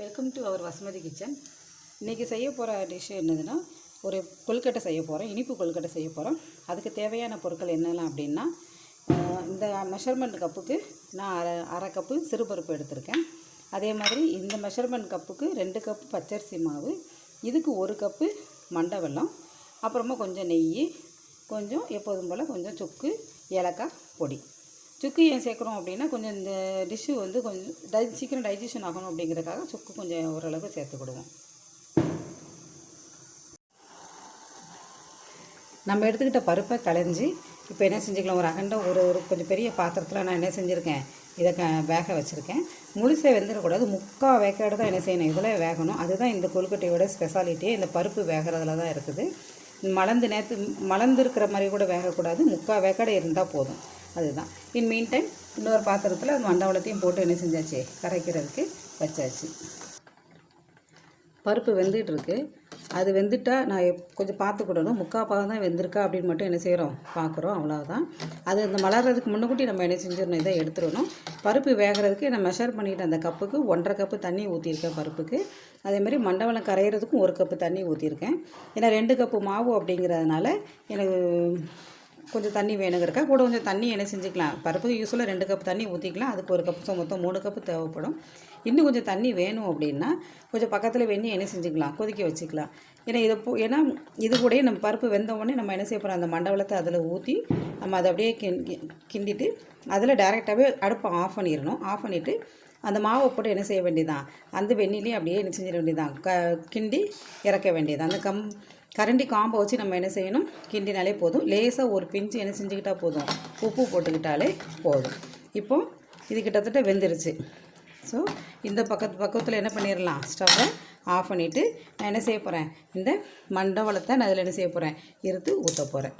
Welcome to our Vasumathi kitchen இன்றைக்கி செய்ய போகிற டிஷ் என்னதுன்னா ஒரு கொழுக்கட்டை செய்ய போகிறோம் இனிப்பு கொழுக்கட்டை செய்ய போகிறோம் அதுக்கு தேவையான பொருட்கள் என்னெல்லாம் அப்படின்னா இந்த மெஷர்மெண்ட் கப்புக்கு நான் அரை அரை கப்பு சிறுபருப்பு எடுத்திருக்கேன். அதே மாதிரி இந்த மெஷர்மெண்ட் கப்புக்கு ரெண்டு கப்பு பச்சரிசி மாவு இதுக்கு ஒரு கப்பு மண்டை வெல்லம் அப்புறமா கொஞ்சம் நெய் கொஞ்சம் எப்போதும் போல் கொஞ்சம் சுக்கு ஏலக்காய் பொடி. சுக்கு ஏன் சேர்க்குறோம் அப்படின்னா கொஞ்சம் இந்த டிஷ்ஷு வந்து கொஞ்சம் டை சீக்கிரம் டைஜஷன் ஆகணும் அப்படிங்கிறதுக்காக சுக்கு கொஞ்சம் ஓரளவுக்கு சேர்த்துக்கிடுவோம். நம்ம எடுத்துக்கிட்ட பருப்பை களைஞ்சி இப்போ என்ன செஞ்சுக்கலாம்? ஒரு அகண்ட ஒரு ஒரு கொஞ்சம் பெரிய பாத்திரத்தில் நான் என்ன செஞ்சுருக்கேன்? இதை க வேக வச்சுருக்கேன். முழுசை வெந்துடக்கூடாது. முக்கால் வேக்காடு தான் என்ன செய்யணும்? இதில் வேகணும். அதுதான் இந்த கொழுக்கட்டையோட ஸ்பெஷாலிட்டியே இந்த பருப்பு வேகிறதுல தான் இருக்குது. மலர்ந்து நேற்று மலர்ந்து இருக்கிற மாதிரி கூட வேகக்கூடாது. முக்கால் வேக்காடு இருந்தால் போதும். அதுதான். இன் மீன் டைம் இன்னொரு பாத்திரத்தில் அந்த மண்டவளத்தையும் போட்டு என்ன செஞ்சாச்சு? கரைக்கிறதுக்கு வச்சாச்சு. பருப்பு வெந்துட்டுருக்கு அது வெந்துட்டா நான் கொஞ்சம் பார்த்துக்கிடணும் முக்கால் பாகம் தான் வெந்திருக்கா அப்படின்னு மட்டும் என்ன செய்கிறோம் பார்க்குறோம். அவ்வளோதான் அது இந்த மலர்றதுக்கு முன்னக்கூட்டி நம்ம என்ன செஞ்சிடணும்? இதை எடுத்துடணும். பருப்பு வேகிறதுக்கு நான் மெஷர் பண்ணிட்டு அந்த கப்புக்கு ஒன்றரை கப்பு தண்ணி ஊற்றிருக்கேன் பருப்புக்கு. அதே மாதிரி மண்டவளம் கரையிறதுக்கும் ஒரு கப்பு தண்ணி ஊற்றியிருக்கேன் ஏன்னா ரெண்டு கப்பு மாவு அப்படிங்கிறதுனால எனக்கு கொஞ்சம் தண்ணி வேணுங்கிறக்கா கூட கொஞ்சம் தண்ணி என்ன செஞ்சுக்கலாம். பருப்புக்கு யூஸ்ஃபுல்லாக ரெண்டு கப் தண்ணி ஊற்றிக்கலாம் அதுக்கு ஒரு கப்பு மொத்தம் மூணு கப்பு தேவைப்படும். இன்னும் கொஞ்சம் தண்ணி வேணும் அப்படின்னா கொஞ்சம் பக்கத்தில் வெண்ணி என்ன செஞ்சுக்கலாம். கொதிக்க வச்சுக்கலாம். ஏன்னா இதை போ ஏன்னா இது கூடயே நம்ம பருப்பு வெந்த உடனே நம்ம என்ன செய்ய போகிறோம் அந்த மண்டவளத்தை அதில் ஊற்றி நம்ம அதை அப்படியே கிண் கிண்டிட்டு அதில் டைரெக்டாகவே அடுப்பை ஆஃப் பண்ணிடணும். ஆஃப் பண்ணிவிட்டு அந்த மாவை போட்டு என்ன செய்ய வேண்டியதான் அந்த வெந்நிலையும் அப்படியே என்ன செஞ்சிட வேண்டியதான் க கிண்டி இறக்க வேண்டியது அந்த கம் கரண்டி காம்பை வச்சு நம்ம என்ன செய்யணும்? கிண்டினாலே போதும். லேசாக ஒரு பிஞ்சு என்ன செஞ்சுக்கிட்டால் போதும். உப்பு போட்டுக்கிட்டாலே போதும். இப்போ இது கிட்டத்தட்ட வெந்துருச்சு. ஸோ இந்த பக்கத்து பக்கத்தில் என்ன பண்ணிடலாம் ஸ்டவ்வை ஆஃப் பண்ணிவிட்டு நான் என்ன செய்ய போகிறேன் இந்த மண்டவளத்தை நான் அதில் என்ன செய்ய போகிறேன் இருத்து ஊற்ற போகிறேன்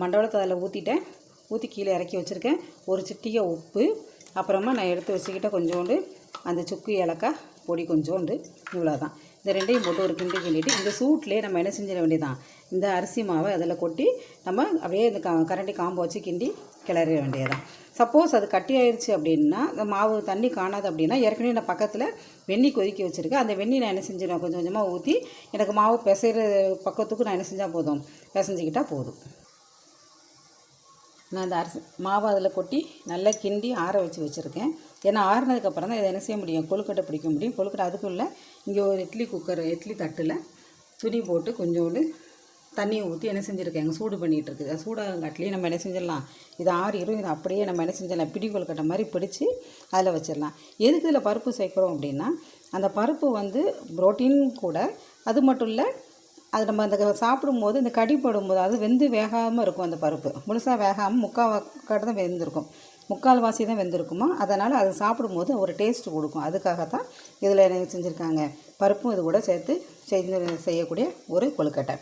மண்டவளத்தை அதில் ஊற்றிட்டேன் ஊற்றி கீழே இறக்கி வச்சுருக்கேன். ஒரு சிட்டிகை உப்பு அப்புறமா நான் எடுத்து வச்சுக்கிட்ட கொஞ்சோண்டு அந்த சுக்கு ஏலக்காய் பொடி கொஞ்சோண்டு இவ்வளோதான் இந்த ரெண்டையும் போட்டு ஒரு கிண்டி கிண்டிட்டு இந்த சூட்லேயே நம்ம என்ன செஞ்சிட வேண்டியதான் இந்த அரிசி மாவை அதில் கொட்டி நம்ம அப்படியே இந்த க கரண்டி காம்போ வச்சு கிண்டி கிளற வேண்டியதான் சப்போஸ் அது கட்டி ஆயிடுச்சு அப்படின்னா இந்த மாவு தண்ணி காணாது அப்படின்னா ஏற்கனவே நான் பக்கத்தில் வெந்நி கொதிக்க வச்சுருக்கேன். அந்த வெந்நி நான் என்ன செஞ்சிடுவேன் கொஞ்சம் கொஞ்சமாக ஊற்றி எனக்கு மாவு பிசைகிற பக்கத்துக்கு நான் என்ன செஞ்சால் போதும்? பிசைஞ்சிக்கிட்டால் போதும். நான் அந்த அரிசி மாவு அதில் கொட்டி நல்லா கிண்டி ஆற வச்சு வச்சுருக்கேன். ஏன்னா ஆறுனதுக்கப்புறம் தான் இதை என்ன செய்ய முடியும்? கொழுக்கட்டை பிடிக்க முடியும். கொழுக்கட்டை அதுக்குள்ளே இங்கே ஒரு இட்லி குக்கர் இட்லி தட்டில் துணி போட்டு கொஞ்சோண்டு தண்ணியை ஊற்றி என்ன செஞ்சுருக்கேன் சூடு பண்ணிகிட்டு இருக்குது. அது சூடாகங்காட்டிலேயே நம்ம என்ன செஞ்சிடலாம்? இது ஆறிடும் இதை அப்படியே நம்ம என்ன செஞ்சிடலாம்? பிடி கொழுக்கட்டை மாதிரி பிடிச்சி அதில் வச்சிடலாம். எதுக்கு இதில் பருப்பு சேர்க்குறோம் அப்படின்னா அந்த பருப்பு வந்து புரோட்டீன் கூட அது மட்டும் இல்லை அது நம்ம அந்த சாப்பிடும்போது இந்த கடி போடும்போது அது வெந்து வேகாமல் இருக்கும் அந்த பருப்பு. முழுசாக வேகாமல் முக்கால் வாக்காடு தான் வெந்திருக்கும். முக்கால் வாசி தான் வெந்திருக்குமா? அதனால் அது சாப்பிடும்போது ஒரு டேஸ்ட்டு கொடுக்கும். அதுக்காகத்தான் இதில் என்ன செஞ்சுருக்காங்க. பருப்பும் இது கூட சேர்த்து செஞ்சு செய்யக்கூடிய ஒரு கொழுக்கட்டை.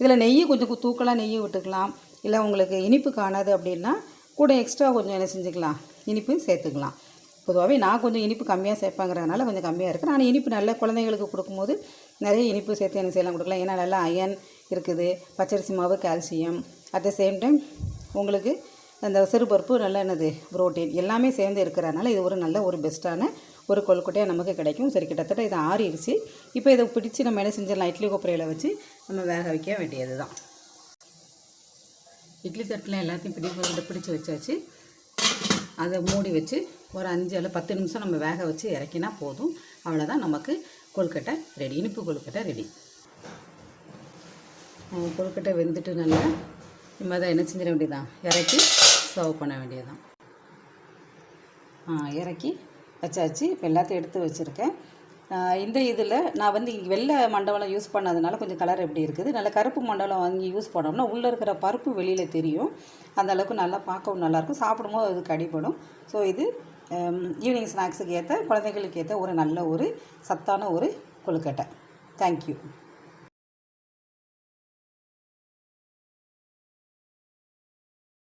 இதில் நெய் கொஞ்சம் தூக்கலாக நெய் விட்டுக்கலாம். இல்லை உங்களுக்கு இனிப்பு காணாது அப்படின்னா கூட எக்ஸ்ட்ரா கொஞ்சம் என்ன செஞ்சுக்கலாம். இனிப்பு சேர்த்துக்கலாம். பொதுவாகவே நான் கொஞ்சம் இனிப்பு கம்மியாக சேர்ப்பாங்கிறதுனால கொஞ்சம் கம்மியாக இருக்குது நான் இனிப்பு நல்ல குழந்தைங்களுக்கு கொடுக்கும்போது நிறைய இனிப்பு சேர்த்து எனக்கு செய்யலாம் கொடுக்கலாம். ஏன்னா நல்லா அயன் இருக்குது பச்சரிசி மாவு calcium at the same time உங்களுக்கு அந்த சிறுபருப்பு நல்ல என்னது புரோட்டீன் எல்லாமே சேர்ந்து இருக்கிறதுனால இது ஒரு நல்ல ஒரு பெஸ்ட்டான ஒரு கொழுக்கட்டையாக நமக்கு கிடைக்கும். சரி கிட்டத்தட்ட இது ஆறிடுச்சு. இப்போ இதை பிடிச்சி நம்ம என்ன செஞ்சிடலாம்? இட்லி கொப்பரையில் வச்சு நம்ம வேக வைக்க வேண்டியது தான் இட்லி தட்டில் எல்லாத்தையும் பிடி பிடிச்சி வச்சாச்சு. அதை மூடி வச்சு ஒரு அஞ்சு அல்ல பத்து நிமிஷம் நம்ம வேக வச்சு இறக்கினா போதும். அவ்வளோதான் நமக்கு கொழுக்கட்டை ரெடி இனிப்பு கொழுக்கட்டை ரெடி கொழுக்கட்டை வெந்துட்டு நல்லா நம்ம தான் என்ன செஞ்சிட வேண்டியதான் இறக்கி சர்வ் பண்ண வேண்டியதுதான். இறக்கி வச்சாச்சு. இப்போ எல்லாத்தையும் எடுத்து வச்சுருக்கேன். இந்த இதில் நான் வந்து இங்கே வெள்ளை மண்டபம் யூஸ் பண்ணதுனால கொஞ்சம் கலர் எப்படி இருக்குது? நல்ல கருப்பு மண்டபம் வாங்கி யூஸ் பண்ணோம்னா உள்ளே இருக்கிற பருப்பு வெளியில் தெரியும். அந்த அளவுக்கு நல்லா பார்க்கவும் நல்லாயிருக்கும் சாப்பிடும்போது அது கடிபடும் ஸோ இது ஈவினிங் ஸ்நாக்ஸுக்கு ஏற்ற குழந்தைகளுக்கு ஏற்ற ஒரு நல்ல ஒரு சத்தான ஒரு கொழுக்கட்டை. தேங்க்யூ